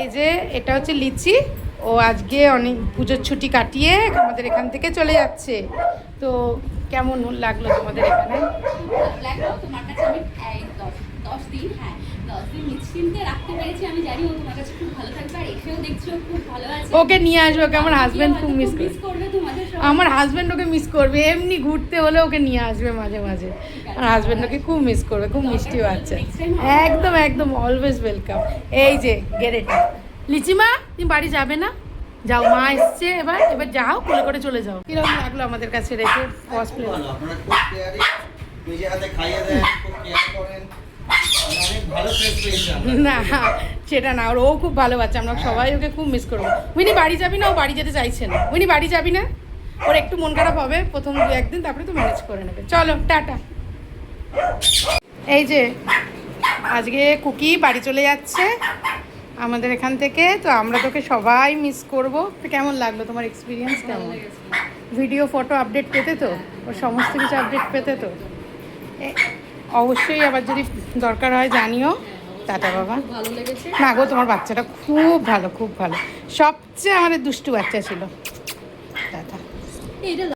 এই যে এটা হচ্ছে লিচি। ও আজকে অনেক পুজোর ছুটি কাটিয়ে আমাদের এখান থেকে চলে যাচ্ছে। তো কেমন লাগল তোমাদের এখানে? তোমার কাছে আমি দশ দশ দিন হ্যাঁ আছে। ওকে নিয়ে আসব কেমন আমার হাজবেন্ড খুব মিস করবে আমার হাজবেন্ড ওকে মিস করবে এমনি ঘুরতে হলে ওকে নিয়ে আসবে মাঝে মাঝে। আমার হাজবেন্ড ওকে খুব মিস করবে খুব মিষ্টি বাচ্চা একদম একদম অলওয়েজ ওয়েলকাম এই যে গেরেটা লিচিমা তুমি বাড়ি যাবে না? যাও মা এসছে এবার এবার যাও কোলে করে চলে যাও। কীরকম লাগল আমাদের কাছে রেখে কসপ্লে মানে না সেটা না ওর ও খুব ভালো বাচ্চা আমরা সবাই ওকে খুব মিস করব। উনি বাড়ি যাবি না ও বাড়ি যেতে চাইছে না। উনি বাড়ি যাবি না? ওর একটু মন খারাপ হবে প্রথম দু একদিন তারপরে তো ম্যানেজ করে নেবে। চলো টাটা। এই যে আজকে কুকি বাড়ি চলে যাচ্ছে আমাদের এখান থেকে তো আমরা তোকে সবাই মিস করব। তো কেমন লাগল তোমার এক্সপিরিয়েন্স কেমন? ভিডিও ফটো আপডেট পেতে তো? ওর সমস্ত কিছু আপডেট পেতে তো? অবশ্যই আবার যদি দরকার হয় জানিও। টাটা বাবা। ভালো লেগেছে। না গো তোমার বাচ্চাটা খুব ভালো খুব ভালো। সবচেয়ে আমাদের দুষ্টু বাচ্চা ছিল। Eh, it is.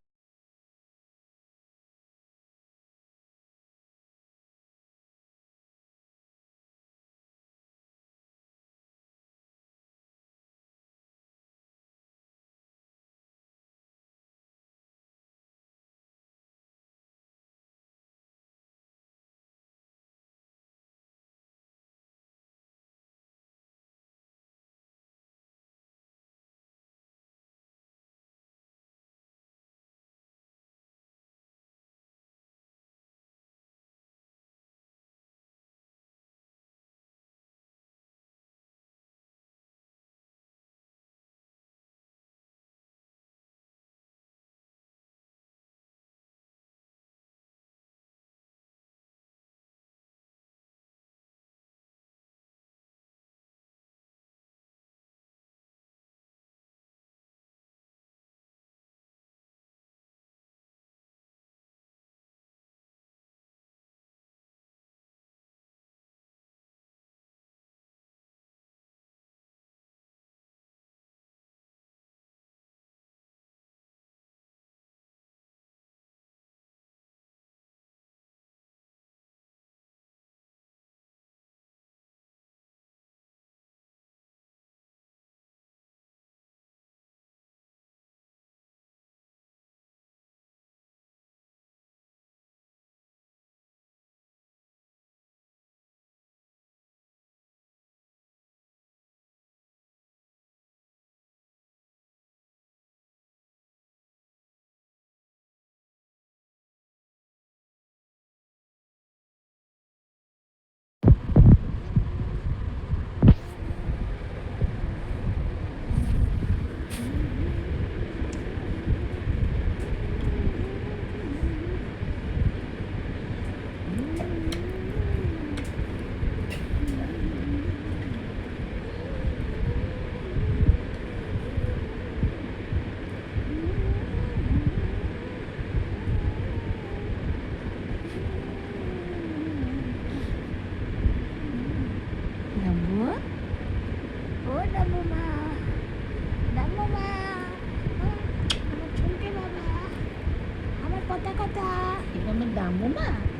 এটা আমার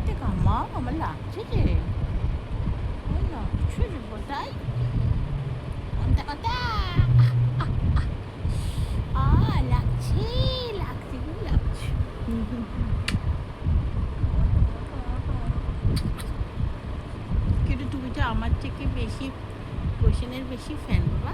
Kamu, kamu লাগছে যে লাগছে যে বোধহয় কোনটা আ লাগছে লাগছে লাগছে কিন্তু তুমি তো আমার থেকে বেশি কোশ্চেনের বেশি ফ্যান বাবা